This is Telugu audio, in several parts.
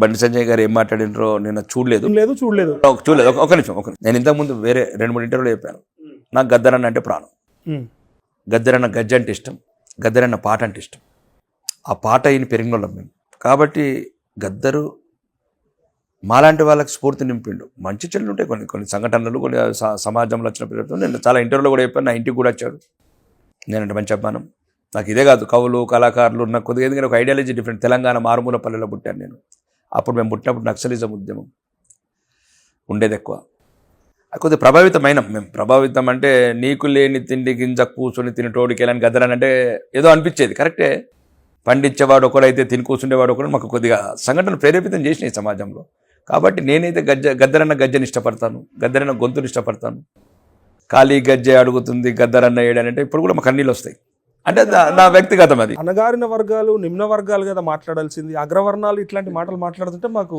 బండి సంజయ్ గారు ఏం మాట్లాడినరో నేను చూడలేదు. లేదు చూడలేదు. చూడలేదు. ఒక- నిమిషం ఒక. నేను ఇంతకుముందు వేరే రెండు మూడు ఇంటర్వ్యూలో చెప్పాను. నాకు గద్దరన్న అంటే ప్రాణం. గద్దరన్న గజ్జ అంటే ఇష్టం. గద్దరన్న పాట అంటే ఇష్టం. ఆ పాట అయిన పెరిగినోళ్ళం మేము. కాబట్టి గద్దరు మాలాంటి వాళ్ళకి స్ఫూర్తి నింపిండు. మంచి చెల్లు ఉంటాయి కొన్ని కొన్ని సంఘటనలు కొన్ని సమాజంలో వచ్చిన పిల్లలతో నేను చాలా ఇంటర్వ్యూలో కూడా చెప్పాను. నా ఇంటికి కూడా వచ్చాడు. నేనంటే మంచి అభిమానం. నాకు ఇదే కాదు కవులు కళాకారులు నాకు కొద్దిగా ఎందుకంటే ఒక ఐడియాలజీ డిఫరెంట్ తెలంగాణ మారుమూల పల్లెలో పుట్టాను నేను. అప్పుడు మేము పుట్టినప్పుడు నక్సలిజం ఉద్యమం ఉండేది ఎక్కువ. కొద్ది కొద్దిగా ప్రభావితమైన. మేము ప్రభావితం అంటే నీకు లేని తిండి గింజ కూర్చొని తినటోడికి వెళ్ళని గదరని అంటే ఏదో అనిపించేది. కరెక్టే? పండించేవాడు ఒకడైతే తిని కూర్చుండేవాడు ఒకడు మాకు కొద్దిగా సంఘటన ప్రేరేపితం చేసినాయి సమాజంలో. కాబట్టి నేనైతే గజ్జ గద్దరన్న గజ్జని ఇష్టపడతాను. గద్దరన్న గొంతుని ఇష్టపడతాను. ఖాళీ గజ్జె అడుగుతుంది గద్దరన్న ఏడనంటే ఇప్పుడు కూడా మాకు కన్నీళ్ళు వస్తాయి. అంటే నా- వ్యక్తిగతం అది. అణగారిన వర్గాలు నిమ్న వర్గాలు కదా మాట్లాడాల్సింది. అగ్రవర్ణాలు ఇట్లాంటి మాటలు మాట్లాడుతుంటే మాకు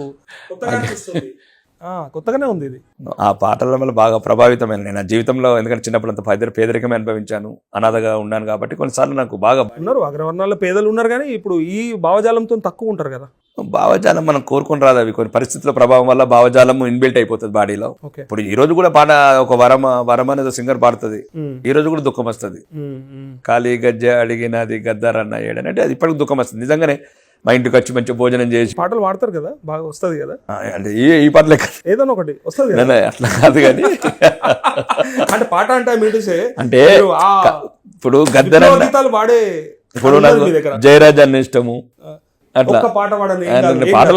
కొత్తగానే ఉంది ఇది. ఆ పాటల వల్ల బాగా ప్రభావితమైన నేను నా జీవితంలో ఎందుకంటే చిన్నప్పుడు అంత పేద పేదరికమే అనుభవించాను. అనాథగా ఉన్నాను కాబట్టి కొన్నిసార్లు నాకు బాగా ఉన్నారు అగ్రవర్ణాల్లో పేదలు ఉన్నారు కానీ ఇప్పుడు ఈ భావజాలంతో తక్కువ ఉంటారు కదా. భావజాలం మనం కోరుకొని రాదు అవి. కొన్ని పరిస్థితుల ప్రభావం వల్ల భావజాలం ఇన్బిల్ట్ అయిపోతుంది బాడీలో. ఇప్పుడు ఈ రోజు కూడా పాట ఒక వరమ వరం అనేది సింగర్ పాడుతుంది. ఈ రోజు కూడా దుఃఖం వస్తుంది. ఖాళీ గజ్జ అడిగినది గద్దారన్న ఏడని అంటే అది ఇప్పటికి దుఃఖం వస్తుంది. నిజంగానే మా ఇంటికి వచ్చి మంచి భోజనం చేసి పాటలు పాడతారు కదా? బాగా వస్తుంది కదా? అంటే ఈ ఈ పాటలే. ఏదైనా ఒకటి వస్తుంది అట్లా కాదు కానీ. అంటే పాట అంటే మీటిసే అంటే మీరు ఆ ఇప్పుడు గీతాలు పాడే ఇప్పుడు నాకు జయరాజ్ అన్న ఇష్టము అట్లా. పాట పాటలు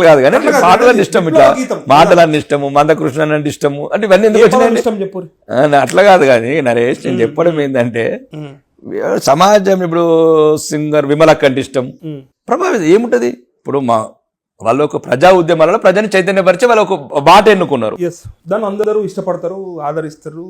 కాదు. కానీ అట్లా కాదు, పాటలని ఇష్టం ఇట్లా. మాటలన్నీ ఇష్టము మందకృష్ణ అంటే ఇష్టము అంటే ఇవన్నీ ఎందుకు నా అట్లా కాదు కానీ నరేష్ నేను చెప్పడం ఏంటంటే సమాజం ఇప్పుడు సింగర్ విమలక్క అంటే ఇష్టం. ప్రభావితం ఏముంటది? ఇప్పుడు మా వాళ్ళు ఒక ప్రజా ఉద్యమాలలో ప్రజని చైతన్యపరిచి వాళ్ళు ఒక బాట ఎన్నుకున్నారు. దాన్ని అందరూ ఇష్టపడతారు ఆదరిస్తారు.